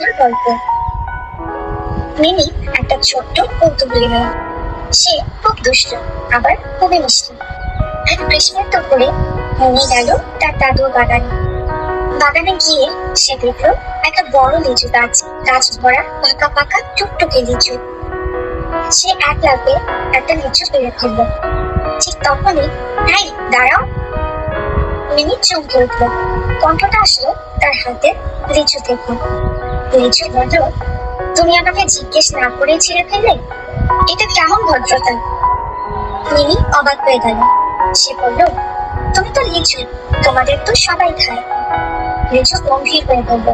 গল্প। মিনি একটা ছোট্ট মেয়ে সে খুব দুষ্ট, আবার খুবই মিষ্টি। এক গ্রীষ্মের দুপুরে মিনি গেল তার দাদুর বাগানে। বাগানে গিয়ে সে দেখল একটা বড় লিচু গাছ। গাছ ভরা পাকা পাকা টুকটুকে লিচু। সে এক লাফে একটা লিচু পেরে ফেলল। ঠিক তখনই, হাই, দাঁড়াও। মিনি চমকে উঠল। কণ্ঠটা আসলো তার হাতে লিচু থেকে। লিচু বলল তুমি আমাকে জিজ্ঞেস না করে ছেড়ে ফেললে এটা কেমন ভদ্রতা? মিনি অবাক হয়ে গেল। সে বলল, তুমি তো লিচু তোমাদের তো সবাই খায়। লিচু গম্ভীর হয়ে বলল,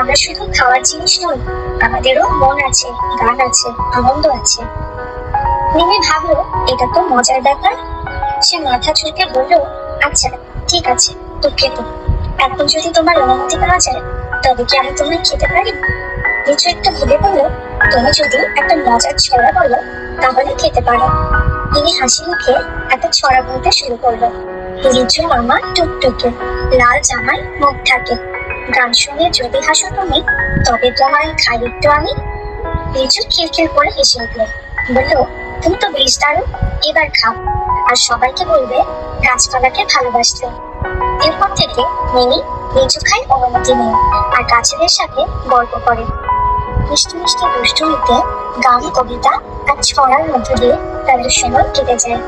আমরা শুধু খাওয়ার জিনিস নই, আমাদেরও মন আছে, গান আছে, আনন্দ আছে। মিমি ভাবলো, এটা তো মজার ব্যাপার। সে মাথা চুলকে বলল আচ্ছা ঠিক আছে, দুঃখিত। এখন যদি তোমার অনুমতি পাওয়া যায় তবে কি আমি তোমায় খেতে পারি? লিচু একটু ভেবে বলল তুমি যদি একটা মজার ছড়া বলো, তাহলে খেতে পারো। তিনি হাসি মুখে একটা ছড়া বলতে শুরু করল। লিচু মামা টুকটুকে, লাল জামাই মুখ থাকে গান শুনে যদি হাসো তুমি, তবে তোমায় খাই একটু আমি। লিচু খিলখিল করে হেসে উঠল। বলল, তুমি তো বেশ দারুণ। এবার খাও। আর সবাইকে বলবে, গাছপালাকে ভালোবাসতে। এরপর থেকে মিনি লিচু খাই অনুমতি নেয়। আর গাছেদের সাথে গল্প করে। মিষ্টি মিষ্টি দুষ্টুমিতে গান, কবিতা আর ছড়ার মধ্য দিয়ে তাদের সময় কেটে যায়।